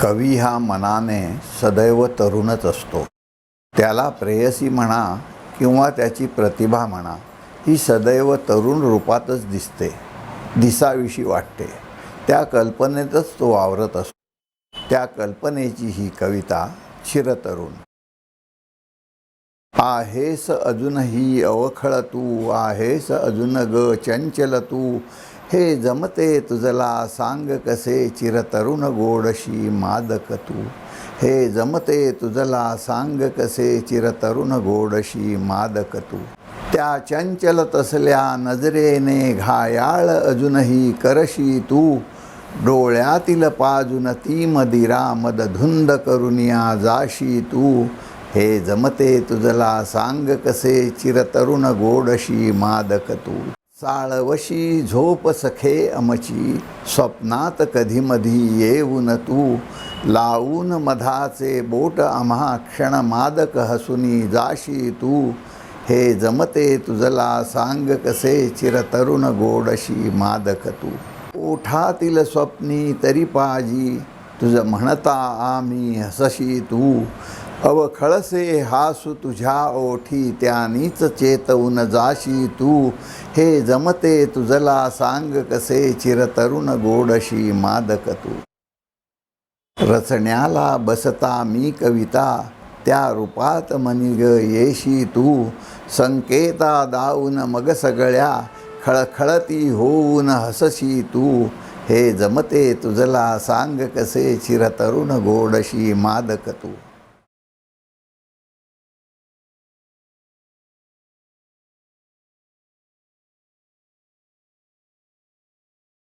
कवी हा मनाने सदैव तरुणच असतो. त्याला प्रेयसी म्हणा किंवा त्याची प्रतिभा म्हणा ही सदैव तरुण रूपातच दिसते दिसाविषयी वाटते. त्या कल्पनेतच तो वावरत असतो. त्या कल्पनेची ही कविता चिरतरुण. आहेस अजूनही अवखळ तू आहेस अजून ग चंचल तू हे जमते तुझला सांग कसे चिरतरुण गोडशी मादक तू? हे जमते तुझला सांग कसे चिरतरुण गोडशी मादक तू? त्या चंचल तसल्या नजरेने घायाळ अजूनही करशी तू? डोळ्यातील पाजून ती मदिरा मदधुंद करुनिया जाशी तू? हे जमते तुझला सांग कसे चिरतरुण गोडशी मादक तू? चाळवशी झोप सखे अमची स्वप्नात कधी मधी येऊन तू. लावून मधाचे बोट आम्हा क्षण मादक हसुनी जाशी तू. हे जमते तुझला सांग कसे चिरतरुण गोडशी मादक तू. ओठातील स्वप्नी तरी पाजी तुझ म्हणता आम्ही हसशी तू. अवखळसे हासू तुझ्या ओठी त्यानीच चेतवून जाशी तू. हे जमते तुझला सांग कसे चिरतरुण गोडशी मादक तू. रचण्याला बसता मी कविता त्या रूपात मनिग येशी तू. संकेता दावून मग सगळ्या खळखळती होऊन हसशी तू. हे जमते तुझला सांग कसे चिरतरुण गोडशी मादक तू.